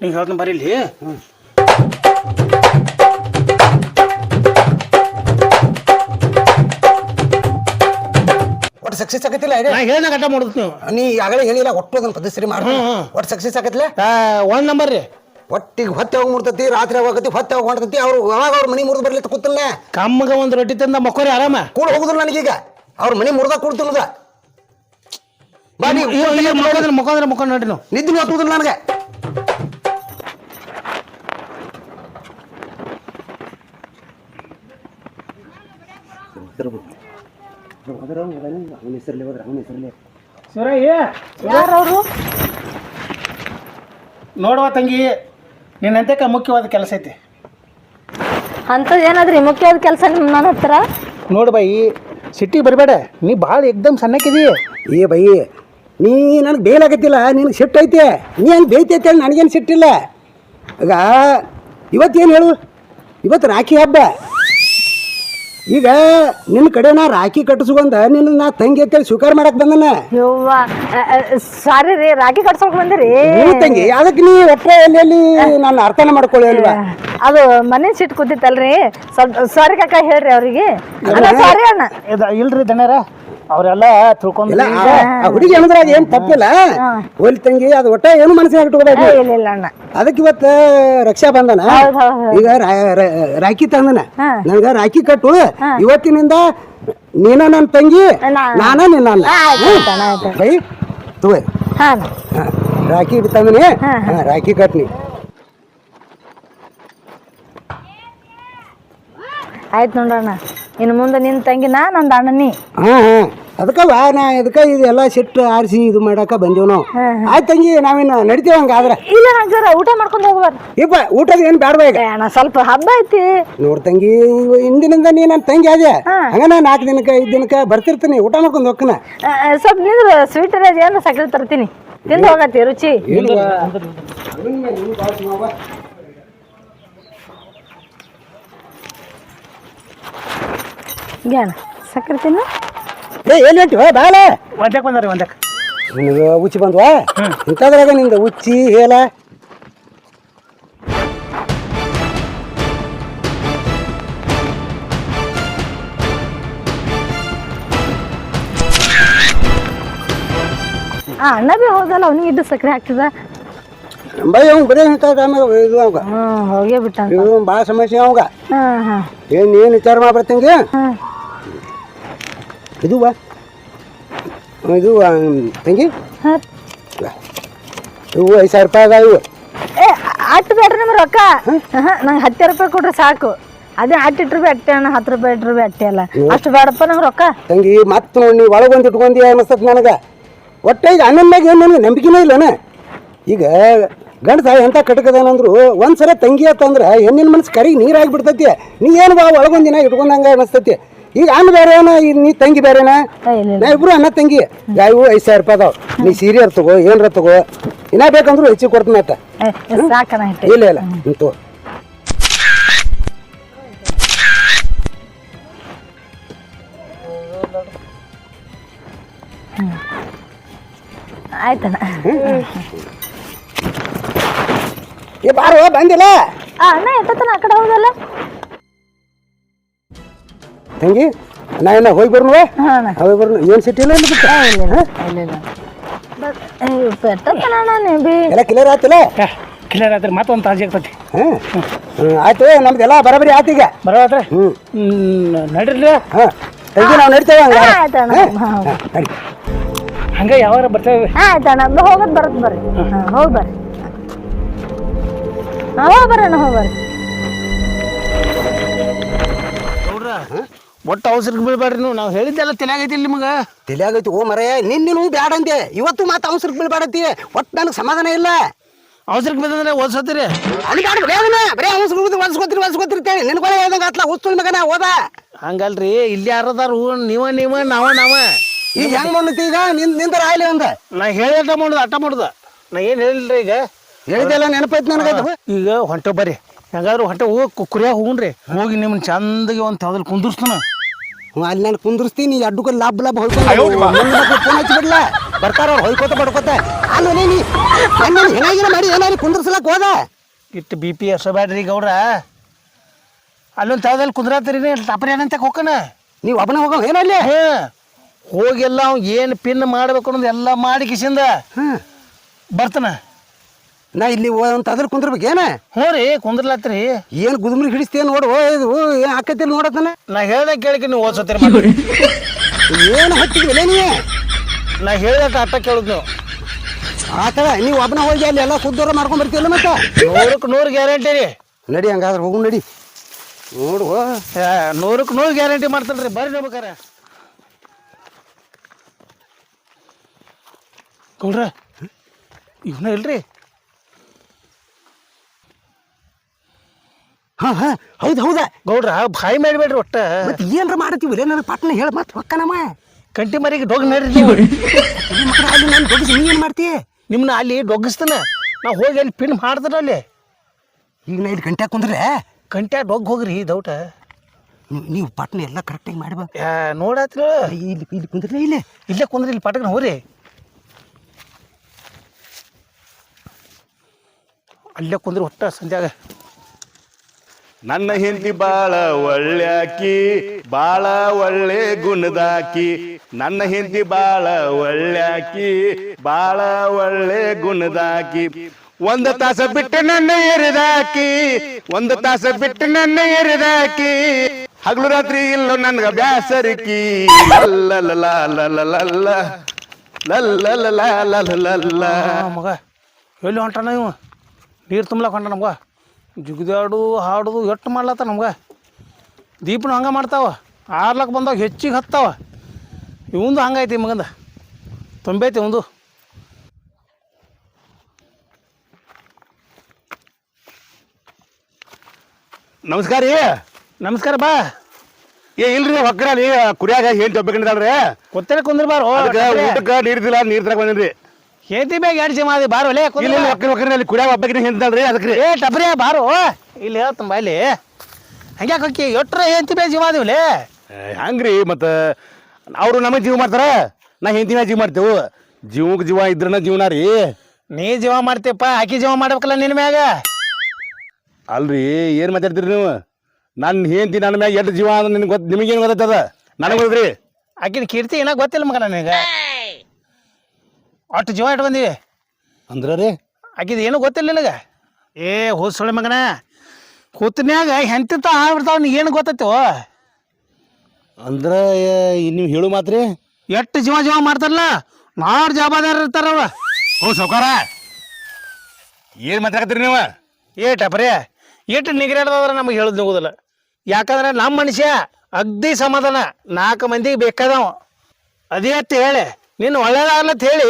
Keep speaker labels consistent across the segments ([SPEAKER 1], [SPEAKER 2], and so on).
[SPEAKER 1] ನೀವು ಹೇಳ್ತೀನಿ ಬರೀಲಿ
[SPEAKER 2] ಒಟ್ಟು ಸಕ್ಸಸ್ ಆಗತ್ತಿಲ್ಲ
[SPEAKER 1] ನಾ ಹೇಳ್ದ ಕಟ್ಟ ಮಾಡುದು ನೀವು.
[SPEAKER 2] ನೀ ಆಗಲೇ ಹೇಳಿಲ್ಲ ಒಟ್ಟು ಅದನ್ನ ಪದಸ್ರಿ ಮಾಡಿ. ಒಟ್ಟು ಸಕ್ಸಸ್ ಆಗತ್ತಿಲ್ಲ
[SPEAKER 1] ಒನ್ ನಂಬರ್ ರೀ.
[SPEAKER 2] ಒಟ್ಟಿಗೆ ಹೊತ್ತೆ ಹೋಗಿ ಮುರ್ತತಿ ರಾತ್ರಿ ಹೋಗತಿ ಹೊತ್ತೆ ಹೋಗಿ ಮಾಡ್ತತಿ ಅವ್ರು ಯಾವಾಗ ಅವ್ರ ಮನಿ ಮುರಿದು ಬರ್ಲಿ ಕೂತಲ್ಲ
[SPEAKER 1] ಕಮ್ಮಗ ಒಂದು ರೊಟ್ಟಿ ತಂದ ಮಕ್ಕೋರಿ ಆರಾಮ.
[SPEAKER 2] ಕೂಡ ಹೋಗುದಿಲ್ಲ ನನಗೀಗ. ಅವ್ರ ಮನಿ ಮುರ್ದ ಕೂಡ್ತಿಲ್ಲದ ಬಾ ನೀ
[SPEAKER 1] ಮುಖಂದ್ರೆ ಮುಖಂದ್ರೆ ಮುಖಂಡ್ ನೋಡ್ರಿ ನಾವು.
[SPEAKER 2] ನಿದ್ದೆ ಹತ್ತುದಿಲ್ಲ ನನಗೆ.
[SPEAKER 1] ಶಿವರಾಯಿ
[SPEAKER 3] ಯಾರವರು?
[SPEAKER 1] ನೋಡುವ ತಂಗಿ ನಿನ್ನಂತಕ ಮುಖ್ಯವಾದ ಕೆಲಸ ಐತಿ.
[SPEAKER 3] ಅಂಥದ್ದು ಏನಾದ್ರಿ ಮುಖ್ಯವಾದ ಕೆಲಸ ನಿಮ್ಮ ನನ್ನ ಹತ್ರ?
[SPEAKER 1] ನೋಡು ಬಾಯಿ ಸಿಟಿ ಬರಬೇಡ. ನೀ ಭಾಳ ಎಕ್ದಮ್ ಸಣ್ಣಕ್ಕಿದಿ.
[SPEAKER 2] ಏ ಬೈ ನೀ ನನಗೆ ಬೇಲಾಗತ್ತಿಲ್ಲ ನಿನಗೆ ಸಿಟ್ಟು ಐತೆ. ನೀ ಹಂಗೆ ಬೇಯ್ತೈತೆ ಹೇಳಿ ನನಗೇನು ಸಿಟ್ಟಿಲ್ಲ. ಈಗ ಇವತ್ತೇನು ಹೇಳು? ಇವತ್ತು ರಾಖಿ ಹಬ್ಬ. ಈಗ ನಿನ್ನ ಕಡೆ ನಾ ರಾಖಿ ಕಟ್ಟಿಸ್ಕೊಂಡ ನಿನ್ನ ನಾ ತಂಗಿ ಅಂತೇಳಿ ಸ್ವೀಕಾರ ಮಾಡಕ್ ಬಂದನ?
[SPEAKER 3] ಯವ್ವ ಸಾರಿ ರೀ ರಾಖಿ ಕಟ್ಸೋಕ್ ಬಂದಿರಿ?
[SPEAKER 2] ತಂಗಿ ಅದಕ್ಕೆ ನೀ ಒಪ್ಪಿ ಎಲ್ಲಿ ಎಲ್ಲಿ ನಾನು ಅರ್ಥನ ಮಾಡ್ಕೊಳ್ಳಿ ಅಲ್ವಾ?
[SPEAKER 3] ಅದು ಮನೆ ಸಿಟ್ಟು ಕೂತಿತ್ತಲ್ರಿ? ಸ್ವಲ್ಪ ಸಾರಿ ಕಾಕ ಹೇಳ್ರಿ ಅವ್ರಿಗೆ. ಸಾರಿ ಅಣ್ಣ.
[SPEAKER 1] ಇದು ಇಲ್ರಿ ದಣ್ಯರ. ಅವರೆಲ್ಲ ತಿಳ್ಕೊಂಡ್
[SPEAKER 2] ಇಲ್ಲ ಆ- ಆ ಹುಡುಗಿ ಅನ್ನೋದ್ರಾಗ ಏನು ತಪ್ಪಿಲ್ಲ. ಹೋಲಿ ತಂಗಿ ಅದು ಒಟ್ಟ ಏನು ಮನಸ್ಸಿನಾಗ ಇಟ್ಕೋಬೇಕು
[SPEAKER 3] ಇಲ್ಲ ಇಲ್ಲ ಅಣ್ಣ.
[SPEAKER 2] ಅದಕ್ಕೆ ಇವತ್ತು ರಕ್ಷಾ ಬಂಧನ
[SPEAKER 3] ಹೌದ್ ಹೌದ್ ಹೌದ್.
[SPEAKER 2] ಈಗ ರಾ- ರಾ- ರಾಖಿ ತಂದನ.
[SPEAKER 3] ಹಾ.
[SPEAKER 2] ನನಗ ರಾಖಿ ಕಟ್ಟು. ಇವತ್ತಿನಿಂದ ನೀನ ನನ್ನ ತಂಗಿ
[SPEAKER 3] ನಾ-
[SPEAKER 2] ನಾನ ನಿನ್ನ ಅಣ್ಣ.
[SPEAKER 3] ಆಯ್ತ್ ಆಯ್ತ್ ಅಣ್ಣ, ಆಯ್ತ್. ಆಯ್ತ್.
[SPEAKER 2] ಬೈ ತಗೋ
[SPEAKER 3] ಹಾ ಅಣ್ಣ.
[SPEAKER 2] ಹಾ, ರಾಖಿ ತಂದನಿ. ಹಾ, ರಾಖಿ ಕಟ್ನಿ.
[SPEAKER 3] ಆಯ್ತು ನೋಡಣ್ಣ. ಇನ್ನು ಮುಂದೆ ನಿನ್ನ ತಂಗಿ ನಾನು ಒಂದು ಅಣ್ಣನಿ
[SPEAKER 2] ಹಾಂ ಹಾ. ಅದಕ್ಕ ವಾ ನಾ ಇದಕ್ಕೆ ಇದೆಲ್ಲ ಸಿಟ್ಟು ಆರಿಸಿ ಇದು ಮಾಡಕ ಬಂದೇವ್ ನಾವು. ಆಯ್ತು ತಂಗಿ ನಾವಿನ್ನ ನಡಿತೀವಿ ಹಂಗಾದ್ರೆ
[SPEAKER 3] ಇಲ್ಲ ಹಂಗಾರ ಊಟ ಮಾಡ್ಕೊಂಡು ಹೋಗ್ಬಾರ್ದು
[SPEAKER 2] ಇಪ್ಪ ಊಟದ ಏನು ಬೇಡವಾ ಈಗ?
[SPEAKER 3] ಅಣ್ಣ ಸ್ವಲ್ಪ ಹಬ್ಬ ಐತಿ.
[SPEAKER 2] ನೋಡ್ ತಂಗಿ ಇಂದಿನಿಂದ ನೀ ನನ್ನ ತಂಗಿ ಅದೇ ಹಂಗ ನಾ ನಾಲ್ಕು ದಿನಕ್ಕೆ ಐದು ದಿನಕ್ಕೆ ಬರ್ತಿರ್ತೀನಿ ಊಟ ಮಾಡ್ಕೊಂಡು ಹೋಗ್ಕನ.
[SPEAKER 3] ಸ್ವಲ್ಪ ನಿಂದ್ರ ಸ್ವೀಟ್ ಏನು ಸಕ್ಕರೆ ತರ್ತೀನಿ. ತಿಂದು ಹೋಗತ್ತೆ ರುಚಿ. ಅಣ್ಣ ಸಕ್ಕರೆ ತಿನ್ನ.
[SPEAKER 2] ಏ ಎಲ್ಲಿ ಹೊಂಟಿವ ಬಾಳ
[SPEAKER 1] ಒಂದಕ್ಕೆ ಬಂದಾರೆ ಒಂದಕ್ಕೆ
[SPEAKER 2] ನಿನಗೆ ಉಚ್ಚಿ ಬಂದ್ವಾ? ಇಂಥದ್ರಾಗ ನಿಂದ ಉಚ್ಚಿ ಹೇಳ.
[SPEAKER 3] ಆ ಅಣ್ಣ ಬಿ ಹೋದಲ್ಲ ಅವ್ನಿಗೆ ಇದ್ದು ಸಕ್ಕರೆ ಹಾಕ್ತದ
[SPEAKER 2] ಬೈ ಅವ್ನು ಬರೀ ಇಂಥದ್ದು ಆಮೇಲೆ ಇದು ಅವಾಗ.
[SPEAKER 3] ಹ್ಞೂ ಹೋಗೇ ಬಿಟ್ಟ
[SPEAKER 2] ಇದು ಭಾಳ ಸಮಸ್ಯೆ ಅವಾಗ.
[SPEAKER 3] ಹಾಂ ಹಾಂ
[SPEAKER 2] ಏನು ಏನು ವಿಚಾರ ಮಾಡ್ಬರ್ತಂಗೆ
[SPEAKER 3] ಹಾಂ
[SPEAKER 2] ಇದು ಬಾ ಇದು ತಂಗಿ?
[SPEAKER 3] ಹಾಂ.
[SPEAKER 2] ಇವು ಐದು ಸಾವಿರ ರೂಪಾಯಿ ಅದ ಇವು.
[SPEAKER 3] ಏ ಅಟ್ಟು ಬೇಡ್ರಿ ನಿಮ್ಮ ರೊಕ್ಕ. ನಂಗೆ ಹತ್ತು ರೂಪಾಯಿ ಕೊಡ್ರಿ ಸಾಕು. ಅದೇ ಅಟ್ಟು ಇಟ್ಟು ರೂಪಾಯಿ ಅಟ್ಟೆ ಅಣ್ಣ ಹತ್ತು ರೂಪಾಯಿ ಇಟ್ಟು ಬಿ ಅಟ್ಟೆ ಅಲ್ಲ. ಅಷ್ಟು ಬೇಡಪ್ಪ ನಮ್ಮ ರೊಕ್ಕ.
[SPEAKER 2] ತಂಗಿ ಮತ್ತೆ ನೋಡಿ ನೀವು ಒಳಗೊಂದು ಇಟ್ಕೊಂಡಿ ಅನ್ನಿಸ್ತದೆ ನನಗೆ. ಒಟ್ಟೆ ಈಗ ಅಣ್ಣನ ಮ್ಯಾಗ ಏನು ನನಗೆ ನಂಬಿಕೆನೇ ಇಲ್ಲನ? ಈಗ ಗಂಡಸ ಎಂಥ ಕಟಕದಾನಂದ್ರು ಒಂದು ಸಲ ತಂಗಿ ಆತಂದ್ರೆ ಹೆಣ್ಣಿನ ಮನಸ್ಸು ಕರಿಗೆ ನೀರಾಗಿ ಬಿಡ್ತೈತಿ. ನೀ ಏನು ಬಾ ಒಳಗೊಂದಿನ ಇಟ್ಕೊಂಡಂಗೆ ಅನಿಸ್ತೈತಿ. ಈಗ ಅಣ್ಣ ಬೇರೆನ ಈಗ ನೀ ತಂಗಿ ಬೇರೆನ ನಾ ಇಬ್ರು ಅಣ್ಣ ತಂಗಿ. ಯಾವ ಐದು ಸಾವಿರ ರೂಪಾಯಿ ಅದಾವ. ನೀ ಸೀರಿಯರ್ ತಗೋ ಏನರ ತಗೋ. ಇನ್ನ ಬೇಕಂದ್ರು ಹೆಚ್ಚಿಗೆ ಕೊಡ್ತೀನಿ ಆತ. ಇಲ್ಲ ಇಲ್ಲ. ನಿಂತು
[SPEAKER 3] ಆಯ್ತಣ್ಣ.
[SPEAKER 2] ಏ ಬಾರೋ ಬಂದಿಲ್ಲ?
[SPEAKER 3] ಆ, ಅಣ್ಣ ಆ ಕಡೆ ಹೋದಲ್ಲ?
[SPEAKER 2] ತಂಗಿ ನಾ ಏನ ಹೋಗಿ ಬರ್ನುವ?
[SPEAKER 3] ಅಣ್ಣ
[SPEAKER 2] ಹೋಗಿ ಬರ್ನು ಏನು ಸಿಟಿ ಇಲ್ಲ ಎಲ್ಲ ಕ್ಲಿಯರ್ ಆಯ್ತಿಲ್ಲ?
[SPEAKER 1] ಕ್ಲಿಯರ್ ಆತ್ರಿ ಮತ್ತೊಂದು ತಾಜಿ ಆಗ್ತತಿ.
[SPEAKER 2] ಹಾಂ? ಆಯ್ತು ನಮ್ದೆಲ್ಲ ಬರಬರಿ ಆಯ್ತು ಈಗ.
[SPEAKER 1] ಬರೋದ್ರೆ
[SPEAKER 2] ಹ್ಞೂ
[SPEAKER 1] ನಡ್ರಿ
[SPEAKER 2] ಹಾಂ. ತಂಗಿ ನಾವು ನಡಿತೇವೆ ಹಂಗ?
[SPEAKER 1] ಹಂಗೆ ಯಾವಾಗ ಬರ್ತೇವೆ?
[SPEAKER 3] ಹಾಂ ಆಯ್ತಣ್ಣ ಹೋಗೋದು ಬರೋದು ಬರ್ರಿ. ಹಾಂ. ಹೋಗಿ ಬರ್ರಿ. ಹಾಂ ಹೋಗಿ ಬರ್ರಿ ಹೋಗಿ ಬರ್ರಿ.
[SPEAKER 1] ಒಟ್ಟು ಅವಸರಕ್ಕೆ ಬೀಳ್ಬೇಡ್ರಿ ನೀವು. ನಾವು ಹೇಳಿದ್ದೆಲ್ಲ ತಲೆಯಾಗೈತಿ ಇಲ್ಲಿ ನಿಮಗೆ.
[SPEAKER 2] ತಿಳಿಯಾಗೈತಿ. ಓ ಮರೆಯ ನಿನ್ನೇನು ಬ್ಯಾಡ ಅಂದೆ. ಇವತ್ತು ಮಾತು ಅವಸರಕ್ಕೆ ಬೀಳ್ಬೇಡತ್ತಿ. ಒಟ್ಟು ನನಗೆ ಸಮಾಧಾನ ಇಲ್ಲ.
[SPEAKER 1] ಅವಸರಕ್ಕೆ ಬಂದಂದ್ರೆ ಓದ್ಸತ್ತೀರಿ?
[SPEAKER 2] ಅಲ್ಲಿ ಬ್ಯಾಡ ಬರೇ ಅವನ ಬರೇ ಅವಸರ ಒಲ್ಸ್ಕೊತಿರಿ ಒಲ್ಸ್ಕೊತಿರ್ತೇವೆ ನಿನ್ ಕೊಳೆ ಹೇಳ್ದಂಗೆ ಆತ್ಲ ಉಸ್ತುಳ್ ಮಗನ ಓದ.
[SPEAKER 1] ಹಂಗಲ್ರಿ ಇಲ್ಲಿ ಯಾರದಾರು ನೀವ ನೀವ ನಾವ ನಾವ.
[SPEAKER 2] ಈಗ ಹೆಂಗ್ ಮಾಡ್ತಿ ಈಗ? ನಿನ್ನಿಂದ ಆಯ್ಲಿ ಅಂದ.
[SPEAKER 1] ನಾ ಹೇಳಿ ಅಟ ಮಾಡುದು ಅಟ ಮಾಡುದ. ನಾ ಏನು ಹೇಳಿಲ್ರಿ ಈಗ?
[SPEAKER 2] ಹೇಳಿದೆಲ್ಲ ನೆನಪೈತಿ ನನಗೆ
[SPEAKER 1] ಈಗ ಹೊಂಟ ಬರ್ರಿ. ಹೆಂಗಾದ್ರು ಹೊಂಟೆ ಹೋಗಿ ಕುರಿಯಾಗ ಹೋಗ್ರಿ ಹೋಗಿ ನಿಮ್ಮನ್ನ ಚಂದಗೆ ಒಂದು ಯಾವ್ದಲ್ಲಿ ಕುಂದಿರ್ಸ್ತಾನ.
[SPEAKER 2] ಅಲ್ಲಿ ನಾನು ಕುಂದ್ರಸ್ತೀನಿ ಅಡ್ಡುಕೊಂಡು ಲಾಭ ಲಾಭ ಹೊಳ್ಕೊಂಡು ಫೋನ್ ಹಚ್ಚಿಬಿಡ್ಲ. ಬರ್ತಾರ ಅವ್ರು ಹೊಯ್ಕೋತ ಬಡ್ಕೋತ. ಅಲ್ಲ ನೀ ನನ್ನ ಹೆಂಗಾಗಿನ ಮಾಡಿ ಏನಾರಿ ಕುಂದ್ರಸ್ಲಕ್ ಹೋದ?
[SPEAKER 1] ಇಟ್ಟು ಬಿ ಪಿ ಎಸಬೇಡ್ರಿ ಗೌಡ್ರ ಅಲ್ಲೊಂದು ತಳದಲ್ಲಿ ಕುಂದ್ರಾತೀರಿ ಟಪರಿ ಏನಂತ ಹೋಗೋಣ
[SPEAKER 2] ನೀವು ಒಬ್ಬನ ಹೋಗೋ ಏನಲ್ಲಿ
[SPEAKER 1] ಹ್ಞೂ ಹೋಗೆಲ್ಲ ಅವ್ನು ಏನು ಪಿನ್ ಮಾಡ್ಬೇಕು ಅನ್ನೋದು ಎಲ್ಲ ಮಾಡಿ ಕಿಸಿಂದ ಬರ್ತಾನ.
[SPEAKER 2] ನಾ ಇಲ್ಲಿ ಅದ್ರ ಕುಂದ್ರಬೇಕು ಏನ?
[SPEAKER 1] ಹ್ಞೂ ರೀ ಕುಂದ್ರಲತ್ರಿ.
[SPEAKER 2] ಏನು ಗುದುಮ್ರಿ ಹಿಡಿಸ್ತೀಯ ನೋಡು ಓ, ಇದು ಏನು ಆಕತಿಲ್ಲ ನೋಡತ್ತಾನೆ?
[SPEAKER 1] ನಾ ಹೇಳ್ದೆ ಕೇಳಕ್ಕೆ ನೀವು ಓದ್ಸತ್ತೀರಿ ಮಾಡಿ
[SPEAKER 2] ಏನು ಹತ್ತಿದ್ವಿಲ್ಲ ನೀ?
[SPEAKER 1] ನಾ ಹೇಳ್ದಟ್ಟು ಅಟ್ಟ ಕೇಳುದು ನೀವು.
[SPEAKER 2] ಆತದ ನೀವು ಒಬ್ಬನ ಹೋಗಿ ಅಲ್ಲಿ ಎಲ್ಲ ಕುದ್ದೋರ ಮಾಡ್ಕೊಂಡ್ ಬರ್ತೀವಲ್ಲ ಮತ್ತೆ?
[SPEAKER 1] ನೂರಕ್ಕೆ ನೂರು ಗ್ಯಾರಂಟಿ ರೀ.
[SPEAKER 2] ನಡಿ ಹಂಗಾದ್ರೆ ಹೋಗು ನಡಿ. ನೋಡು
[SPEAKER 1] ನೂರಕ್ಕೆ ನೂರು ಗ್ಯಾರಂಟಿ ಮಾಡ್ತಾನೆ ರೀ ಬರ್ರಿ ನೋಡ್ಬೇಕಾರೆ ಗೌಡ್ರ ಇವನ ಇಲ್ರಿ?
[SPEAKER 2] ಹಾ ಹಾ ಹೌದು ಹೌದಾ.
[SPEAKER 1] ಗೌಡ್ರ ಬಾಯಿ ಮಾಡಬೇಡ್ರಿ ಒಟ್ಟ.
[SPEAKER 2] ಮತ್ತೆ ಏನ್ರ ಮಾಡತ್ತೀವಿ ನನ್ನ ಪಟ್ನ ಹೇಳ ಮತ್ತೆ ಹೊಕ್ಕನಮ್ಮ
[SPEAKER 1] ಕಂಟಿ ಮರಿಗೆ ಡೊಗ್ ನಡ್ರಿ ನೀವು.
[SPEAKER 2] ಅಲ್ಲಿ ನಾನು ದೊಡ್ಡ ನೀ ಏನು ಮಾಡ್ತೀಯ
[SPEAKER 1] ನಿಮ್ಮನ್ನ ಅಲ್ಲಿ ಡೊಗ್ಗಿಸ್ತಾನ. ನಾ ಹೋಗಿ ಅಲ್ಲಿ ಪಿನ್ ಮಾಡ್ತಾನ ಅಲ್ಲಿ.
[SPEAKER 2] ಈಗ ನಾ ಇಲ್ಲಿ ಗಂಟೆ ಕುಂದ್ರೆ?
[SPEAKER 1] ಗಂಟೆ ಡೊಗ್ ಹೋಗ್ರಿ ದೌಟ.
[SPEAKER 2] ನೀವು- ಪಟ್ನ ಎಲ್ಲ ಕರೆಕ್ಟಾಗಿ ಮಾಡ್ಬೇಕು
[SPEAKER 1] ನೋಡಾತ್ರ
[SPEAKER 2] ಇಲ್ಲಿ ಇಲ್ಲಿ ಕುಂದ್ರೆ ಇಲ್ಲೇ.
[SPEAKER 1] ಇಲ್ಲೇ ಕುಂದ್ರಿ ಇಲ್ಲಿ ಪಟಕನ ಹೋರಿ ಅಲ್ಲೇ ಕುಂದ್ರಿ ಒಟ್ಟ ಸಂಜಾಗ
[SPEAKER 4] ನನ್ನ ಹಿಂದಿ ಬಾಳ ಒಳ್ಳ್ಯಾಕಿ ಬಾಳ ಒಳ್ಳೆ ಗುಣದಾಕಿ ನನ್ನ ಹಿಂದಿ ಬಾಳ ಒಳ್ಳ್ಯಾಕಿ ಬಾಳ ಒಳ್ಳೆ ಗುಣದಾಕಿ ಒಂದು ತಾಸ ಬಿಟ್ಟು ನನ್ನ ಎರಿದಾಕಿ ಒಂದು ತಾಸ ಬಿಟ್ಟು ನನ್ನ ಎರಿದಾಕಿ ಹಗಲು ರಾತ್ರಿ ಇಲ್ಲ ನನ್ಗ ಬ್ಯಾಸರಿಕಿ. ಲಲ್ಲ
[SPEAKER 1] ಲಲ್ಲ ಮಗ, ಎಲ್ಲಿ ಹೊಂಟಾನ ಇವ? ನೀರು ತುಂಬಲಕ್ಕೆ ಹೊಂಟ ನಮ್ಗೆ ಜಿಗಿದಾಡು ಹಾಡೋದು ಎಟ್ಟು ಮಾಡ್ಲತ್ತ ನಮ್ಗೆ? ದೀಪನು ಹಂಗೆ ಮಾಡ್ತಾವ. ಆರ್ಲಕ್ಕೆ ಬಂದಾಗ ಹೆಚ್ಚಿಗೆ ಹತ್ತಾವ. ಇವಂದು ಹಂಗೈತಿ ಮಗಂದ. ತುಂಬೈತಿ ಒಂದು
[SPEAKER 4] ನಮಸ್ಕಾರ ರೀ.
[SPEAKER 1] ನಮಸ್ಕಾರ ಬಾ.
[SPEAKER 4] ಏ ಇಲ್ರಿ ಹೊಕ್ಕರಲ್ಲಿ ಕುರಿಯಾಗ ಏನು ತಪ್ಪಬೇಕಂದ್ರಿ
[SPEAKER 1] ಕೊತ್ತರೆ ಕುಂದ್ರ ಬಾರೋ
[SPEAKER 4] ಅದಕ್ಕೆ ಊಟಕ್ಕೆ ನೀರ್ದಿಲ್ಲ ನೀರ್ ತರಕ್ ಬಂದಿನ್ರಿ.
[SPEAKER 1] ಹೇತಿ ಮ್ಯಾಗ ಎರಡು ಜಮ ಅದಿ ಬಾರೋ? ಲೇ
[SPEAKER 4] ಇಲ್ಲಿ
[SPEAKER 1] ಕುಂದ್ರ
[SPEAKER 4] ಒಕ್ಕರಿ ಒಕ್ಕರಿನಲ್ಲಿ ಕುಡಿಯಾಗ ಒಬ್ಬಕಿನ ಹಿಂದಲ್ರಿ ಅದಕ್ಕೆ
[SPEAKER 1] ಏ ಟಬ್ರಿ ಬಾರೋ. ಇಲ್ಲಿ ಹೇಳ್ತಂಬ ಇಲ್ಲಿ. ಹಂಗ್ಯಾಕೆ ಹೊಕ್ಕಿ ಎಟ್ರ ಹೇತಿ ಮ್ಯಾಗ ಜೀವ ಅದಿವ್ಲೇ
[SPEAKER 4] ಹಂಗ್ರಿ ಮತ್ತ ಅವ್ರು ನಮಗೆ ಜೀವ ಮಾಡ್ತಾರ ನಾ ಹೆಂಡತಿನ ಜೀವ ಮಾಡ್ತೇವು. ಜೀವಕ್ಕೆ ಜೀವ ಇದ್ರನ ಜೀವನ ರೀ.
[SPEAKER 1] ನೀ ಜೀವ ಮಾಡ್ತೀಯಪ್ಪ ಆಕಿ ಜೀವ ಮಾಡ್ಬೇಕಲ್ಲ ನಿನ್ನ ಮ್ಯಾಗ?
[SPEAKER 4] ಅಲ್ರಿ ಏನ್ ಮಾತಾಡ್ತೀರಿ ನೀವು? ನನ್ನ ಹೆಂಡತಿ ನನ್ನ ಮ್ಯಾಗ ಎಷ್ಟು ಜೀವ ಅಂದ್ರೆ ನಿಮ್ಗೆ ಗೊತ್ತ ನಿಮಗೇನು ಗೊತ್ತದ ನನಗೆ ಗೊತ್ತ್ರಿ.
[SPEAKER 1] ಆಕಿನ ಕೀರ್ತಿ ಏನಾಗ ಗೊತ್ತಿಲ್ಲ ಮಗ ನನಗೆ. ಅಷ್ಟು ಜೀವ ಇಟ್ಟು ಬಂದೀವಿ
[SPEAKER 4] ಅಂದ್ರೆ ರೀ?
[SPEAKER 1] ಆಕಿದ ಏನೂ ಗೊತ್ತಿಲ್ಲ ನಿನಗೆ? ಏ ಹೋದ್ ಸೊಳ್ಳೆ ಮಗನ. ಕೂತನ್ಯಾಗ ಹೆಂತಿತ್ತ ಆಗ್ಬಿಡ್ತಾವ ನೀ ಏನು ಗೊತ್ತೈತೋ?
[SPEAKER 4] ಅಂದ್ರೆ ನೀವು ಹೇಳು ಮಾತ್ರಿ
[SPEAKER 1] ಎಷ್ಟು ಜೀವ ಜೀವ ಮಾಡ್ತಾರಲ್ಲ ನಾರು ಜವಾಬ್ದಾರ ಇರ್ತಾರವ
[SPEAKER 4] ಓ ಸೌಕಾರ ಏನು ಮಾತಾಡ್ತೀರಿ ನೀವು?
[SPEAKER 1] ಏಟಪ್ರಿ ಏಟು ನಿಗರಾಡ್ದವ್ರ ನಮಗೆ ಹೇಳೋದು ಹೋಗೋದಿಲ್ಲ ಯಾಕಂದ್ರೆ ನಮ್ಮ ಮನುಷ್ಯ ಅಗ್ದಿ ಸಮಾಧಾನ. ನಾಲ್ಕು ಮಂದಿಗೆ ಬೇಕಾದವ. ಅದೇ ಅಂತ ಹೇಳಿ. ನಿನ್ನ ಒಳ್ಳೇದಾಗಲ್ಲ ಅಂತ ಹೇಳಿ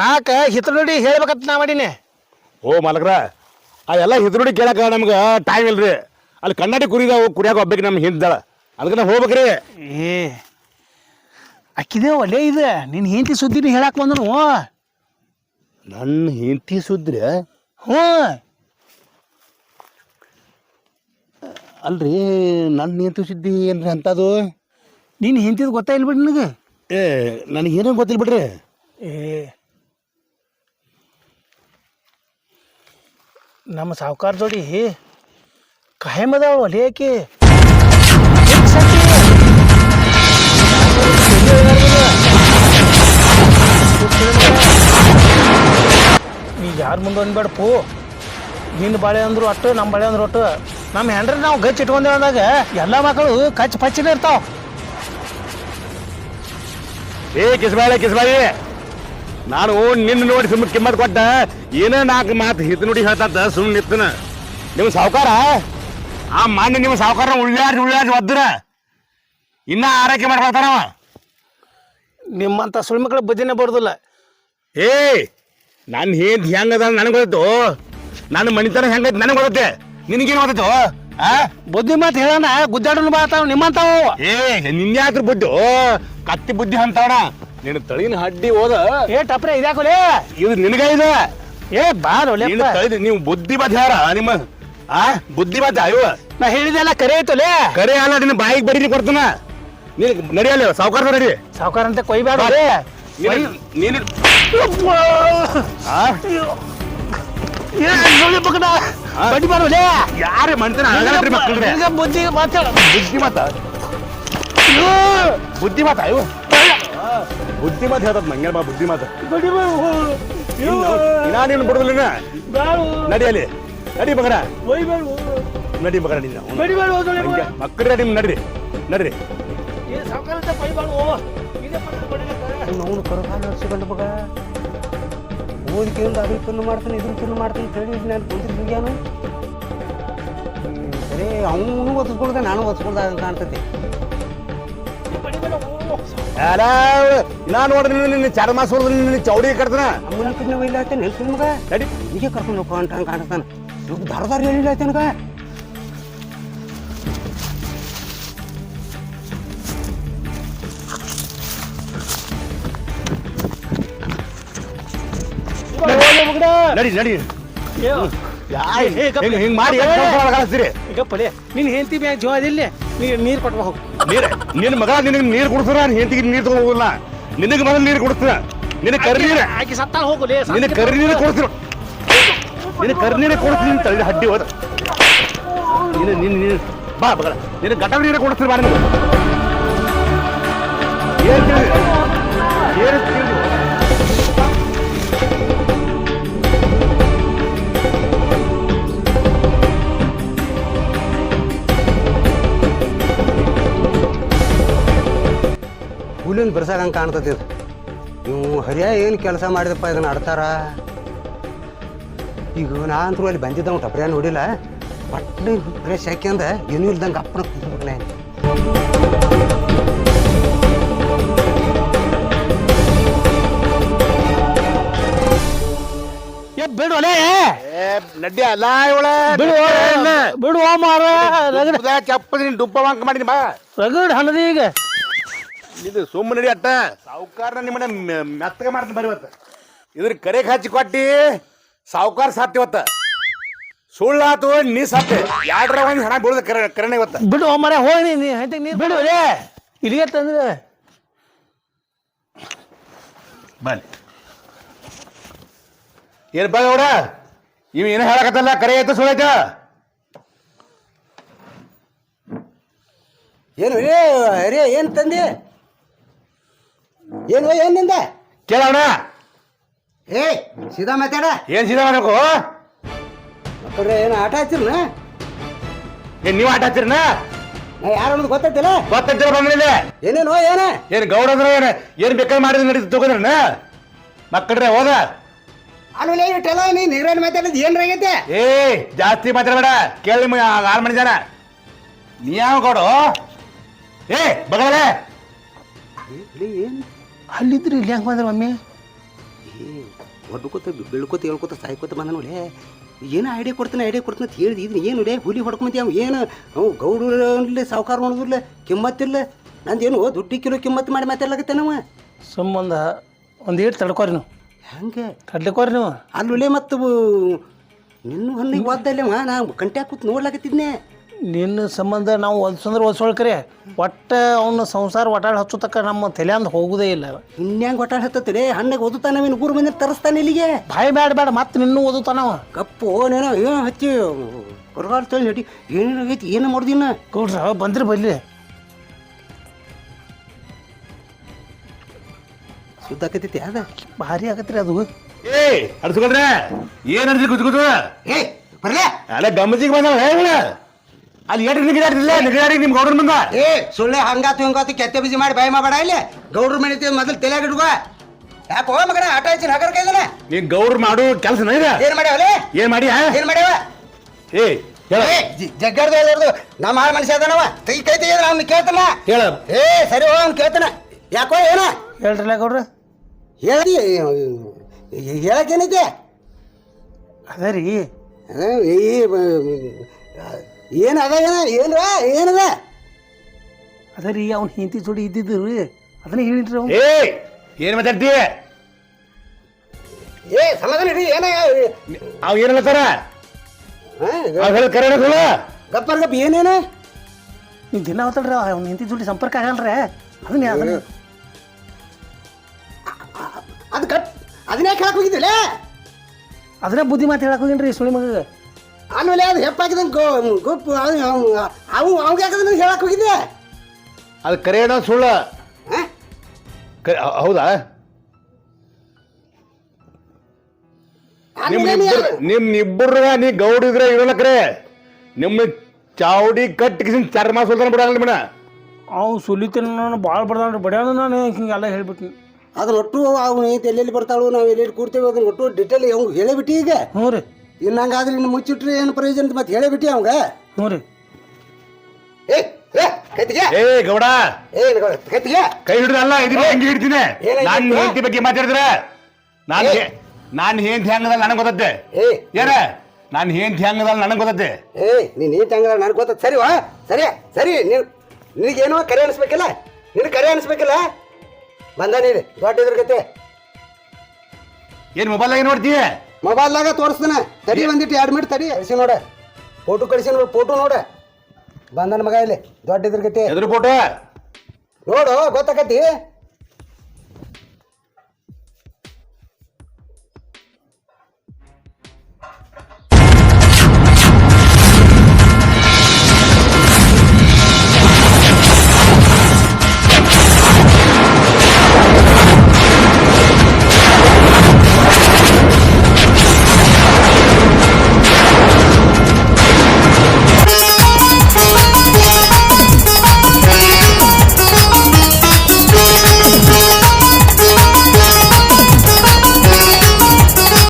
[SPEAKER 1] ನಾಲ್ಕು ಹಿತ ನೋಡಿ ಹೇಳ್ಬೇಕಂತ ನಾ ಮಾಡೀನಿ.
[SPEAKER 4] ಓ ಮಾಲಕ್ರ ಆ ಎಲ್ಲ ಹಿದ್ರುಡಿ ಕೇಳಕ ನಮ್ಗೆ ಟೈಮ್ ಇಲ್ರಿ. ಅಲ್ಲಿ ಕನ್ನಡಿ ಕುರಿದಾವು ಕುರಿಯಾಕ ಒಬ್ಬಕ್ಕೆ ನಮ್ಗೆ ಹಿಂದಾಳ ಅದಕ್ಕೆ ನಾವು ಹೋಗ್ಬೇಕ್ರಿ.
[SPEAKER 1] ಏ ಅಕ್ಕಿದೆ ಒಳ್ಳೆ ಇದೆ. ನಿನ್ನ ಹೆಂಡತಿ ಸುದ್ದಿನ ಹೇಳಕ್ ಬಂದನು.
[SPEAKER 4] ನನ್ನ ಹೆಂಡತಿ ಸುದ್ರಿ
[SPEAKER 1] ಹ್ಞೂ.
[SPEAKER 4] ಅಲ್ರಿ ನನ್ನ ಹೆಂಡತಿ ಸುದ್ದಿ ಏನ್ರಿ ಅಂತದು?
[SPEAKER 1] ನಿನ್ನ ಹೆಂಡತಿದು ಗೊತ್ತಾಗಿಲ್ಲ ಬಿಡಿ ನಿನಗೆ.
[SPEAKER 4] ಏ ನನಗೇನೋ ಗೊತ್ತಿಲ್ಲ ಬಿಡ್ರಿ.
[SPEAKER 1] ಏ, ನಮ್ಮ ಸಾವುಕಾರ ಜೋಡಿ ಕಾಯಮದ ಅದಾವ ಒಲೆ ಆಕಿ. ನೀ ಯಾರ ಮುಂದೆ ಅನ್ಬೇಡ ಪೋ. ನಿನ್ನ ಬಾಳೆ ಅಂದ್ರು ಅಟ್ಟು, ನಮ್ಮ ಬಾಳೆ ಅಂದ್ರು ಅಟ್ಟು. ನಮ್ಮ ಹೆಂಡ್ರೆ ನಾವು ಗಚ್ಚ ಇಟ್ಕೊಂಡೆ ಅಂದಾಗ ಎಲ್ಲ ಮಕ್ಕಳು ಕಚ್ಚ ಪಚ್ಚಿನ ಇರ್ತಾವ.
[SPEAKER 4] ಏ ಕಿಸಬಾಳೆ ಕಿಸಬಾಯಿ ನಾನು ನಿನ್ನ ನೋಡಿ ಸುಮ್ಮನೆ ಕಿಮ್ಮತ್ ಕೊಟ್ಟ. ಏನೇ ನಾಲ್ಕು ಮಾತು ಹಿತ್ ನೋಡಿ ಹೇಳ್ತದ ಸುಮ್ಮನೆ ನಿತ್ತನ ನಿಮ್ಮ ಸಾವುಕಾರ? ಆ ಮಾನ್ಯ ನಿಮ್ಮ ಸಾವುಕಾರ ಉಳ್ಳಾಡಿ ಉಳ್ಳಾಡಿ ಒದ್ರ ಇನ್ನ ಆರೈಕೆ ಮಾಡ್ಕೊಳ್ತಾನವ
[SPEAKER 1] ನಿಮ್ಮಂಥ ಸುಳ್ಮಕ್ಳ ಬುದ್ಧಿನೇ ಬರೋದಿಲ್ಲ.
[SPEAKER 4] ಏ ನನ್ನ ಹೆಂಗೆ ಹೆಂಗದ ನನಗೆ ಗೊತ್ತು ನನ್ನ ಮಣಿತನ ಹೆಂಗೈತೆ ನನಗೆ ಗೊತ್ತೈತೆ. ನಿನಗೇನು ಗೊತ್ತೈತು? ಆ?
[SPEAKER 1] ಬುದ್ಧಿ ಮಾತು ಹೇಳೋಣ ಗುದ್ದಾಡನು ಬಾತಾವ ನಿಮ್ಮಂತಾವು
[SPEAKER 4] ಏ ನಿನ್ನೆ ಬುದ್ಧಿ ಓ ಕತ್ತಿ ಬುದ್ಧಿ ಅಂತವಣ ನಿನ್ನ ತಳಿನ ಹಡ್ಡಿ ಹೋದ.
[SPEAKER 1] ಏ ಟಪ್ರೆ ಇದ್ಯಾಕೋಲೆ
[SPEAKER 4] ಇದು ನಿನಗ ಇದೆ
[SPEAKER 1] ಏ ಬಾರ್ ಒಲೆ
[SPEAKER 4] ನೀನು ತಳಿದ ನೀವು ಬುದ್ಧಿ ಬದ್ ಯಾರ ನಿಮ್ಮ ಆ ಬುದ್ಧಿ ಬದ್ ಅಯ್ಯೋ.
[SPEAKER 1] ನಾ ಹೇಳಿದೆಲ್ಲ ಕರೆ ಐತೋಲೆ
[SPEAKER 4] ಕರೆ ಅಲ್ಲ ನಿನ್ನ ಬಾಯಿಗೆ ಬರೀಲಿ ಕೊಡ್ತಾನ. ನೀನು ನಡಿಯಲ್ಲ ಸಾವುಕಾರ ನಡಿ.
[SPEAKER 1] ಸಾವುಕಾರ ಅಂತ ಕೊಯ್ಬೇಡ
[SPEAKER 4] ನೀನು?
[SPEAKER 1] ಬಡ್ಡಿ ಬರೋಲೆ
[SPEAKER 4] ಯಾರೇ ಮಕ್ಕಳ್ರೆ
[SPEAKER 1] ಬುದ್ಧಿ ಮಾತಾಡ.
[SPEAKER 4] ಬುದ್ಧಿ ಮಾತ ಬುದ್ಧಿ ಮಾತಾ ಇವು ಬುದ್ಧಿ ಮಾತು ಹೇಳ್ತದ ಮಂಗ್ಯ ಬಾ ಬುದ್ಧಿ ಮಾತು ನಾನೇನು ಬಿಡುದಿಲ್ಲ ನಡಿ ಅಲ್ಲಿ. ನಡಿ ಮಗನ ನಡಿ ಮಗನ
[SPEAKER 1] ನಿನ್ನ
[SPEAKER 4] ಮಕ್ಕಳ ನಿಮ್ ನಡ್ರಿ ನಡ್ರಿ
[SPEAKER 2] ಅವನು ಕರಗಾಲ ನಡೆಸಿಕೊಂಡು ಮಗ. ಓದಿಕೆಯಿಂದ ಅದ್ರ ತಿನ್ನು ಮಾಡ್ತಾನೆ ಇದ್ರ ತಿನ್ನು ಮಾಡ್ತಾನೆ ಅಂತ ಹೇಳಿ ನಾನು. ಕುಂತಿದ್ಯಾನು ಸರಿ ಅವನು ಒತ್ಕೊಳ್ದೆ ನಾನು ಒತ್ಸ್ಕೊಳ್ದ ಅಂತ ಕಾಣ್ತೈತಿ
[SPEAKER 4] ಅಲ್ಲ ನಾ ನೋಡ್ರಿ ನಿನ್ನ ಚಾರ ಮಾಸ ಹೊಡೆದ್ರೆ ನಿನ್ನ ಚೌಡಿ ಕಟ್ತನ
[SPEAKER 2] ಅಮ್ಮನ ತಿನ್ನ ಇಲ್ಲ ಆಯ್ತಾನೆ ಮಗ
[SPEAKER 4] ನಡಿ.
[SPEAKER 2] ಹೀಗೆ ಕರ್ಕೊಂಡು ಹೋಗೋ ಅಂತ ಕಾಣಿಸ್ತಾನೆ. ಇವಾಗ ದಾರ ದಾರ ಹೇಳಿಲ್ಲ ಆಯ್ತಾನಗ
[SPEAKER 4] ನಡಿ ನಡಿ. ಹಿಂಗ್ ಹಿಂಗ್ ಮಾಡಿ
[SPEAKER 1] ಈಗ ಪಡೆ ನಿನ್ ಹೆಂಡತಿ ಜೋ ಅದಿಲ್ಲ? ನೀರು ನೀರು ಕೊಟ್ಟು ಹೋಗು.
[SPEAKER 4] ನೀರ್? ನಿನ್ನ ಮಗ ನಿನಗೆ ನೀರು ಕುಡಿಸ್ತಾರ ಹೆಂಡತಿಗೆ ನೀರು ತಗೊಂಡ್ ಹೋಗಲ್ಲ ನಿನಗೆ ಮೊದಲು ನೀರು ಕುಡಿಸ್ತಾರ ನಿನ್ನ ಕರಿ ನೀರ
[SPEAKER 1] ಆಕಿ ಸತ್ತಾಳ ಹೋಗುಲೇ
[SPEAKER 4] ನಿನ್ನ ಕರಿ ನೀರು ಕೊಡ್ತೀರ? ನಿನ್ನ ಕರಿ ನೀರು ಕೊಡ್ತೀನಿ ತಳ್ಳಿ ಹಡ್ಡಿ ಹೋದ. ನೀನು ನಿನ್ನ ನೀನು ಬಾ ಬಗಳ ನಿನ್ನ ಗಟ್ಟ ನೀರು ಕೊಡ್ತೀರಿ ಬಾ ನಿನಗೆ. ಏನು
[SPEAKER 2] ಹುಲ್ಲಿನ ಬಿರ್ಸಾಗಂಗೆ ಕಾಣ್ತತಿ ಇದು. ನೀವು ಹರಿಯ ಏನು ಕೆಲಸ ಮಾಡಿದಪ್ಪ ಇದನ್ನ ಆಡ್ತಾರ? ಈಗ ನಾ ಅಂತೂ ಅಲ್ಲಿ ಬಂದಿದ್ದವ ಟಪ್ರಿಯ ನೋಡಿಲ್ಲ. ಬಟ್ಟೆ ಫ್ರೆಶ್ ಹಾಕ್ಯಂದ ಏನೂ ಇಲ್ದಂಗೆ ಅಪ್ಪನ ಕೂತ್ಬಿಟ್ನೆ
[SPEAKER 1] ಏ ಬಿಡು
[SPEAKER 4] ಅಲ್ಲ ಇವಳ.
[SPEAKER 1] ಬಿಡು ಬಿಡು ಮಾರ
[SPEAKER 4] ಚಪ್ಪ ಡುಬ್ಬ ವಾಂಕ ಮಾಡಿನಿ ಬಾ.
[SPEAKER 1] ರಗಡ್ ಹಣದಿ ಈಗ.
[SPEAKER 4] ಇದು ಸುಮ್ಮನೆ ನಡಿ ಅಟ್ಟ. ಸಾವುಕಾರ ನಿಮ್ಮನೆ ಮೆತ್ತಗೆ ಮಾಡ್ತೀನಿ ಬರೀ ಇವತ್ತು. ಇದ್ರ ಕರೆಗೆ ಹಚ್ಚಿ ಕೊಟ್ಟಿ ಸಾವುಕಾರ ಸಾತ್ ಇವತ್ತ. ಸುಳ್ಳಾತು ನೀ ಸಾತ್ತೆ. ಯಾಡ್ರ ಒಂದು ಹಣ ಬೀಳದ ಕರೆ ಕರೆನೆ ಇವತ್ತ.
[SPEAKER 1] ಬಿಡು ಮರ ಹೋಗಿ ನೀ ಹೆಂಡತಿ ನೀರು ಬಿಡು ರೇ ಇಲ್ಲಿಗೆ ತಂದ್ರೆ.
[SPEAKER 4] ಬನ್ನಿ. ಏನು ಬಾ ಅವ್ರ ಇವ್ ಏನು ಹೇಳಕತ್ತಲ್ಲ? ಕರೆ ಐತೆ. ಸುಳ್ಳೈತ
[SPEAKER 2] ಏನು ರೇ ಅರೇ ಏನು ತಂದೆ? ಏನು ಏನಿಂದ
[SPEAKER 4] ಕೇಳೋಣ
[SPEAKER 2] ಏ ಸೀದಾ ಮಾತಾಡ.
[SPEAKER 4] ಏನ್ ಸೀದಾ ಮಾಡಬೇಕು?
[SPEAKER 2] ಮಕ್ಕಳ್ರೆ ಏನು ಆಟ ಹಚ್ಚಿರ್ನ
[SPEAKER 4] ಏನ್ ನೀವು ಆಟ ಹಚ್ಚಿರನ
[SPEAKER 2] ನಾ ಯಾರು ಅನ್ನೋದು ಗೊತ್ತೈತಿಲ್ಲ
[SPEAKER 4] ಗೊತ್ತಿರ ಬಂದ್ರಿಲ್ಲ
[SPEAKER 2] ಏನೇನೋ ಏನ?
[SPEAKER 4] ಏನ್ ಗೌಡ ಅಂದ್ರೆ ಏನ್? ಏನ್ ಬೇಕಾದ್ರೆ ಮಾಡಿದ್ರೆ ನಡೀತು ತಗೋದ್ರನ? ಮಕ್ಕಳ್ರೆ ಹೋದ.
[SPEAKER 2] ಅಲ್ಲಿ ಇಟ್ಟಲ್ಲ ನೀ ನೀರೇನು ಮಾತಾಡಿದ್ ಏನ್ರ ಆಗೈತೆ?
[SPEAKER 4] ಏ ಜಾಸ್ತಿ ಮಾತಾಡಬೇಡ. ಕೇಳಿ ನಿಮ್ಗೆ ಆರು ಮಣಿ ಜನ ನೀ ಯಾವ ಕೊಡು ಏ ಬಗಲೇ
[SPEAKER 2] ಏನು?
[SPEAKER 1] ಅಲ್ಲಿದ್ರಿ ಇಲ್ಲಿ ಹೆಂಗೆ ಬಂದ್ರೆ ಮಮ್ಮಿ?
[SPEAKER 2] ಹೊಡ್ಕೋತ ಬೀಳ್ಕೋತ ಹೇಳ್ಕೋತ ಸಾಯ್ಕೋತ ಬಂದ ನೋಡಿ ಏನೋ ಐಡಿಯಾ ಕೊಡ್ತಾನೆ ಐಡಿಯಾ ಕೊಡ್ತಾನೆ ಅಂತ ಹೇಳಿದ್ ಇದನ್ನ ಏನು ಲೇ ಹುಲಿ ಹೊಡ್ಕೊಂತಿ ಅವ್? ಏನು? ಅವು ಗೌಡ್ರಲ್ಲಿ ಸಾವುಕಾರ ನೋಡಿದ್ರಲ್ಲ ಕಿಮ್ಮತ್ತಿಲ್ಲ. ನಂದೇನು ದುಡ್ಡಿ ಕಿಲೋ ಕಿಮ್ಮತ್ತು ಮಾಡಿ ಮಾತಾಡ್ಲಾಗತ್ತೆ ನಾವು
[SPEAKER 1] ಸಂಬಂಧ ಒಂದು ಏಟ್ ತಡ್ಕೋರಿ ನೀವು.
[SPEAKER 2] ಹೆಂಗೆ?
[SPEAKER 1] ತಡ್ಲಿಕೋರಿ ನೀವು.
[SPEAKER 2] ಅಲ್ಲುಲೆ ಮತ್ತು ನಿನ್ನ ಹಣ್ಣಿಗೆ ಒದ್ದಲ್ಲವ ನಾ ಕಂಟ್ಯಾಕ್ ಕೂತ್ ನೋಡ್ಲಾಕತ್ತಿದ್ನೆ.
[SPEAKER 1] ನಿನ್ನ ಸಂಬಂಧ ನಾವು ಒಲ್ಸಂದ್ರೆ ಹೊಲ್ಸೊಳ್ಕರಿ ಒಟ್ಟು ಅವನ ಸಂಸಾರ ಒಟ್ಟಾಡಿ ಹಚ್ಚು ತಕ್ಕ ನಮ್ಮ ತಲೆಯಂದು ಹೋಗುದೇ ಇಲ್ಲ.
[SPEAKER 2] ಇನ್ಯಾಂಗ ಒಟ್ಟಾಡ ಹತ್ತತ್ರಿ ಓದುತ್ತಾನ ಓದುತ್ತಾನವೇನು ಊರು ಮಂದಿ ತರಿಸ್ತಾನೆ ಇಲ್ಲಿಗೆ?
[SPEAKER 1] ಭಯ ಬೇಡ ಬೇಡ ಮತ್ತೆ ನಿನ್ನೂ ಓದುತ್ತಾನವ
[SPEAKER 2] ಕಪ್ಪು ನೇನೋ ಏನೋ ಹಚ್ಚಿ ಹೊರಗಾಲ ತಳಿ ಏನು ಏನೇನಾಗೈತಿ ಏನು ಮಾಡ್ದಿನ
[SPEAKER 1] ಗೌಡ್ರ ಬಂದ್ರಿ ಬರ್ಲಿ
[SPEAKER 2] ಸುದ್ದಾಕತ್ತೈತಿ ಅದ
[SPEAKER 1] ಭಾರಿ ಆಗತ್ರಿ ಅದು.
[SPEAKER 4] ಏ ಅಡ್ಸ್ಕೊಳ್ರೆ ಏನ್ ಅಡ್ಸಿ ಕುತ್ ಕೂತು
[SPEAKER 2] ಏ ಬರ್ಲೇ?
[SPEAKER 4] ಅಲ್ಲ ಗಮ್ಮಜಿಗೆ ಬಂದ ಹೇಳ. ಅಲ್ಲಿ ಏಟ್ ನಿಗಿದಾಡ್ತಿಲ್ಲ ನಿಗಿದಾಡಿ ನಿಮ್ ಗೌಡನ್ ಬಂದ
[SPEAKER 2] ಏ ಸುಳ್ಳೆ ಹಂಗಾತು ಹಿಂಗಾತು ಕೆತ್ತೆ ಬಿಸಿ ಮಾಡಿ ಭಯ ಮಾಡಬೇಡ ಇಲ್ಲಿ. ಗೌಡ್ರ ಮನೆ ಮೊದಲು ತಲೆ ಹಿಡ್ಕೋ ಯಾಕೋ ಮಗನ ಆಟ ಹಚ್ಚಿ ಹಗರ ಕೈದನ
[SPEAKER 4] ನೀ ಗೌಡ್ರು ಮಾಡು ಕೆಲಸ
[SPEAKER 2] ಏನ್ ಮಾಡ್ಯಾವಲೇ
[SPEAKER 4] ಏನ್ ಮಾಡಿ ಹಾ?
[SPEAKER 2] ಏನ್ ಮಾಡ್ಯಾವ?
[SPEAKER 4] ಏ
[SPEAKER 2] ಜಗ್ಗಾಡ್ದು ಹೇಳ್ದು ನಮ್ಮ ಆಳ್ ಮನುಷ್ಯ ಅದನವ. ಕೈ ಕೈ ತೆಗೆದ್ರೆ ಅವ್ನ ಕೇಳ್ತಾನ.
[SPEAKER 4] ಹೇಳ.
[SPEAKER 2] ಏ ಸರಿ ಹೋ ಅವ್ನು ಕೇಳ್ತಾನ. ಯಾಕೋ ಏನ?
[SPEAKER 1] ಹೇಳ್ರಲ್ಲ ಗೌಡ್ರ.
[SPEAKER 2] ಹೇಳಿ ಹೇಳಕ್ಕೇನೈತೆ
[SPEAKER 1] ಅದ ರೀ.
[SPEAKER 2] ಈ ಏನು ಅದ ಏನ ಏನ್ರ ಏನದ?
[SPEAKER 1] ಅದ ರೀ ಅವ್ನ ಹಿಂತಿ ಜೋಡಿ ಇದ್ದಿದ್ದು ರೀ. ಅದನ್ನ ಹೇಳಿನ್ರಿ ಅವ್ನು.
[SPEAKER 4] ಏ ಏನ್ ಮಾತಾಡ್ತಿ?
[SPEAKER 2] ಏ ಸಮಾಧಾನ ಇಡಿ ಏನ
[SPEAKER 4] ಅವ್ ಏನಲ್ಲ ಸರ? ಹೇಳ ಕರೆ ಗಪ್ಪ
[SPEAKER 2] ಗಪ್ಪರ್ ಗಪ್ಪ ಏನೇನ?
[SPEAKER 1] ನೀವು ದಿನ ಹೋತಲ್ರಿ ಅವ್ನ ಹಿಂತಿ ಜೋಡಿ ಸಂಪರ್ಕ ಆಗಲ್ರಿ. ಅದನ್ನ ಅದನ್ನ.
[SPEAKER 2] ಅದನ್ನೇ ಹೇಳಕ್ ಹೋಗಿದ್ದಿಲ್ಲ?
[SPEAKER 1] ಅದನ್ನ ಬುದ್ಧಿ ಮಾತು ಹೇಳಕ್ ಹೋಗಿನ್ರಿ ಸುಳಿ ಮಗ
[SPEAKER 2] ಆಮೇಲೆ ಅದು ಹೆಪ್ಪಾಕಿದಂಗೆ ಗುಪ್ಪು ಅವು ಅವ್ಗೆ ಹಾಕಿದ್ರೆ ನನಗೆ ಹೇಳಕ್ ಹೋಗಿದ್ದೆ?
[SPEAKER 4] ಅದು ಕರೆಯೋಣ ಸುಳ್ಳ.
[SPEAKER 2] ಹಾ?
[SPEAKER 4] ಕ- ಹೌ- ಹೌದಾ? ನಿಮ್ ಇಬ್ಬರು ನಿಮ್ ಇಬ್ಬರ ನೀ ಗೌಡ ಇದ್ರೆ ಇರೋಲ್ಲ ಕರೆ. ನಿಮ್ಮ ಚಾವಡಿ ಕಟ್ಟಿಗಿಸಿನ ಚರ್ಮ ಸುಲ್ತಾನ ಬಿಡಲ್ಲ ಮೇಡ
[SPEAKER 1] ಅವ್ ಸುಲಿತೇನೆ ನಾನು ಭಾಳ ಬಡ್ದಾನ್ರಿ. ಬಡ್ಯಾನ ನಾನು ಹಿಂಗೆಲ್ಲ ಹೇಳ್ಬಿಟ್ನಿ.
[SPEAKER 2] ಅದನ್ನ ಒಟ್ಟು ಅವ್ನು ಐತೆ ಎಲ್ಲೆಲ್ಲಿ ಬರ್ತಾಳು ನಾವು ಎಲ್ಲೆಲ್ಲಿ ಕೂಡ್ತೇವೆ ಅದನ್ನ ಒಟ್ಟು ಡಿಟೇಲ್ ಅವ್ನು ಹೇಳಿಬಿಟ್ಟು ಈಗ.
[SPEAKER 1] ಹ್ಞೂ ರೀ.
[SPEAKER 2] ಇನ್ನು ಹಂಗಾದ್ರೆ ಇನ್ನು ಮುಚ್ಚಿಟ್ರೆ ಏನು ಪ್ರಯೋಜನ ಅಂತ ಮತ್ತೆ ಹೇಳಿಬಿಟ್ಟಿ ಅವಂಗ?
[SPEAKER 1] ಹ್ಞೂ ರೀ.
[SPEAKER 2] ಏ ಏ ಕತ್ತಿಗೆ
[SPEAKER 4] ಏ ಗೌಡ.
[SPEAKER 2] ಏ ಕತ್ತಿಗೆ
[SPEAKER 4] ಕೈ ಹಿಡಿದಲ್ಲ ಇದನ್ನ ಹೆಂಗೆ ಹಿಡ್ತೀನಿ
[SPEAKER 2] ಏನಾಯ್ತು?
[SPEAKER 4] ನಾನು ಹೆಂಡತಿ ಬಗ್ಗೆ ಮಾತಾಡಿದ್ರ? ನಾನು ನಾನು ಹೆಂಡತಿ ಹೆಂಗದಲ್ಲ ನನಗೆ ಗೊತ್ತತ್ತೆ
[SPEAKER 2] ಏ
[SPEAKER 4] ಏನ ನಾನು ಹೆಂಡತಿ ಹೆಂಗದಲ್ಲ ನನಗೆ ಗೊತ್ತತ್ತೆ
[SPEAKER 2] ಏ ನೀನು ಏನು ಹಂಗ ನನಗೆ ಗೊತ್ತ ಸರಿ ವಾ ಸರಿ ಸರಿ ನೀನು ನಿನಗೇನೋ ಕರೆ ಅನಿಸ್ಬೇಕಿಲ್ಲ? ನಿನ್ ಕರೆ ಅನಿಸ್ಬೇಕಿಲ್ಲ? ಬಂದ ನೀನು ದೊಡ್ಡ ಇದ್ರ ಗತೆ
[SPEAKER 4] ಏನು ಮೊಬೈಲ್ ಆಗಿ ನೋಡ್ತೀಯ?
[SPEAKER 2] ಮೊಬೈಲ್ದಾಗ ತೋರಿಸ್ತಾನೆ. ತಡಿ ಬಂದಿಟ್ಟು ಎರಡು ಮಿನಿಟ್ ತಡಿ. ಕಳಿಸಿ ನೋಡ. ಫೋಟೋ ಕಳಿಸಿ ನೋಡು ಫೋಟೋ ನೋಡ. ಬಂದನ ಮಗ ಇಲ್ಲಿ ದೊಡ್ಡ ಇದ್ರ ಗತೆ.
[SPEAKER 4] ಎದುರು ಫೋಟೋ.
[SPEAKER 2] ನೋಡು ಗೊತ್ತಾಕತಿ?